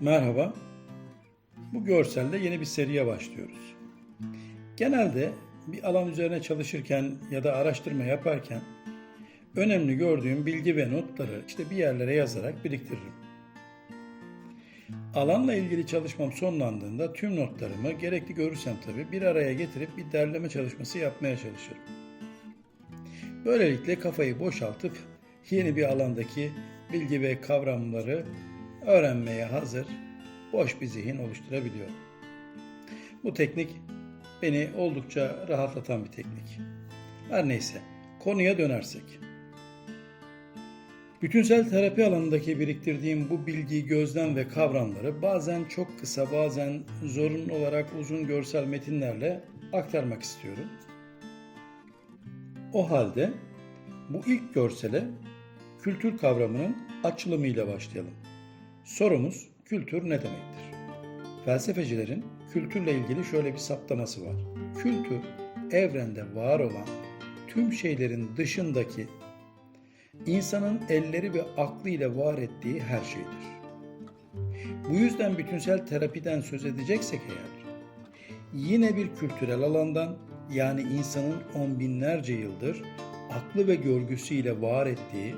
Merhaba. Bu görselde yeni bir seriye başlıyoruz. Genelde bir alan üzerine çalışırken ya da araştırma yaparken önemli gördüğüm bilgi ve notları işte bir yerlere yazarak biriktiririm. Alanla ilgili çalışmam sonlandığında tüm notlarımı gerekli görürsem tabii bir araya getirip bir derleme çalışması yapmaya çalışırım. Böylelikle kafayı boşaltıp yeni bir alandaki bilgi ve kavramları öğrenmeye hazır boş bir zihin oluşturabiliyorum. Bu teknik beni oldukça rahatlatan bir teknik. Her neyse konuya dönersek. Bütünsel terapi alanındaki biriktirdiğim bu bilgi, gözlem ve kavramları bazen çok kısa, bazen zorunlu olarak uzun görsel metinlerle aktarmak istiyorum. O halde bu ilk görsele kültür kavramının açılımıyla başlayalım. Sorumuz kültür ne demektir? Felsefecilerin kültürle ilgili şöyle bir saptaması var. Kültür evrende var olan tüm şeylerin dışındaki insanın elleri ve aklı ile var ettiği her şeydir. Bu yüzden bütünsel terapiden söz edeceksek eğer, yine bir kültürel alandan yani insanın on binlerce yıldır aklı ve görgüsüyle var ettiği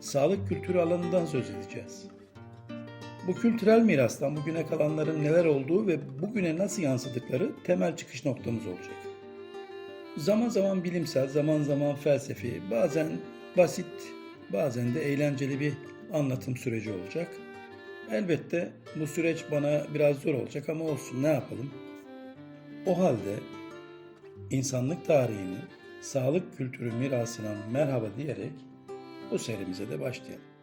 sağlık kültürü alanından söz edeceğiz. Bu kültürel mirastan bugüne kalanların neler olduğu ve bugüne nasıl yansıdıkları temel çıkış noktamız olacak. Zaman zaman bilimsel, zaman zaman felsefi, bazen basit, bazen de eğlenceli bir anlatım süreci olacak. Elbette bu süreç bana biraz zor olacak ama olsun ne yapalım. O halde insanlık tarihinin sağlık kültürü mirasına merhaba diyerek bu serimize de başlayalım.